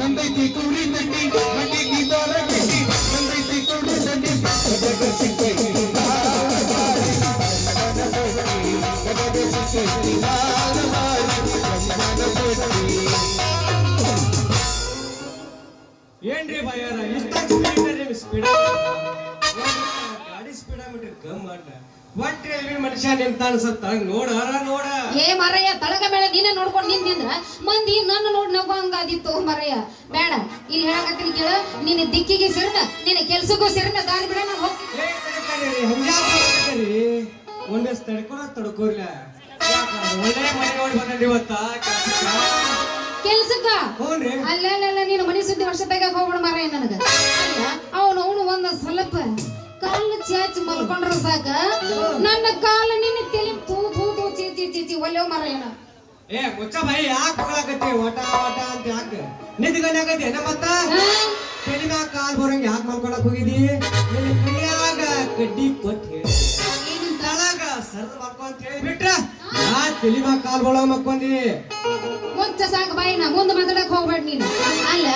ನಂದೈತಿ ಕುರಿ ತಟ್ಟಿ ಹಟ್ಟಿಗೆ ದಾರ ಕಟ್ಟಿ ನಂದೈತಿ ಕುರಿ ತಟ್ಟಿ ಗದಗ ಸಿಕ್ಕೈತಿ ಲಾಲ ಬಾರಿ ಗದಗ ಸಿಕ್ಕೈತಿ ಲಾಲ ಬಾರಿ ಗಂಗನ ಕೊಟ್ಟಿ ಏನ್ರಿ ಬಯ್ಯಾರ ಇಷ್ಟ ಸ್ಪೀಡ್ ಸ್ಪೀಡ್ ಗಾಡಿ ಸ್ಪೀಡ್ ಆಗ್ಬಿಟ್ರಿ ಕಮ್ ಮಾಡ್ಲ ಒಟ್ಟ ರೈಲ್ವೆ ಮನುಷ್ಯ ನಿಂತ ಅನ್ಸತ್ತ ನೋಡಾರ ನೋಡ. ಏ ಮರಯ್ಯ ತಳಗ ಮೇಲೆ ನೀನೇ ನೋಡ್ಕೊಂಡು ನಿಂತಿದ್ರ? ಮಂದಿ ನನ್ನ ನೋಡಿ ನಗೋಂಗಾದಿತ್ತು ಮರಯ್ಯ. ಬೇಡ ಇಲ್ಲಿ ಹೇಳಕತ್ತೀನಿ ಕೇಳ ನಿನ್ನ ದಿಕ್ಕಿಗೆ ಸಿರ್ನ ನಿನ್ನ ಕೆಲ್ಸಕ್ಕೂ ಸಿರ್ನ ದಾರಿ ಬಿಡ ನಾನು. ತಡ್ಕೊಳ ತಡ್ಕೋರ್ಲ. ಒಳ್ಳೆ ಮನೆ ನೋಡಿ ಬಂದ್ರಿ ಇವತ್ತ? ಕೆಲ್ಸಕ್ಕ. ಅಲ್ಲ ಅಲ್ಲ ನೀನು ಮನೆ ಸುದ್ದಿ ವರ್ಷ ತೆಗಕ್ ಹೋಗ್ಬಿಡ ಮರಯ್ಯ ನನಗ. ಕಾಲು ಚಾಚಿ ಮಲ್ಕೊಂಡ್ರ ಸಾಕ. ನನ್ನ ಕಾಲ ನಿನ್ನ ತಲೆ ತೂ ತೂ ತೂ ಚಿ ಚಿ ಚಿ ಚಿ ಒಲ್ಯೋ ಮರ ಏನ ಏ ಮುಚ್ಚ ಬಾಯಿ ಯಾಕೆ ಹೋಗ್ಲಾಕತ್ತಿ ವಟ ವಟ ಅಂತ ಯಾಕೆ? ನಿಂತ್ಕೊಂಡಾಗತ್ತಿ ಏನ ಮತ್ತ? ತಲೆ ಮ್ಯಾಗ ಕಾಲ್ ಬರಂಗ ಯಾಕೆ ಮಲ್ಕೊಳಕ್ ಹೋಗಿದಿ ನಿನ್ನ ಕೈಯಾಗ ಕಡ್ಡಿ ಕೊಟ್ಟು ತಳಗ ಸರ್ ಮಕ್ಕೊ ಅಂತ ಹೇಳಿ ಬಿಟ್ರ? ಯಾ ತಲೆ ಮ್ಯಾಗ ಕಾಲ್ ಬಳ ಮಕ್ಕೊಂದಿ. ಮುಚ್ಚ ಸಾಕು ನಾ ಮುಂದೆ ಮಾತಾಡಕ್ ಹೋಗ್ಬೇಡ ನೀನು. ಅಲ್ಲ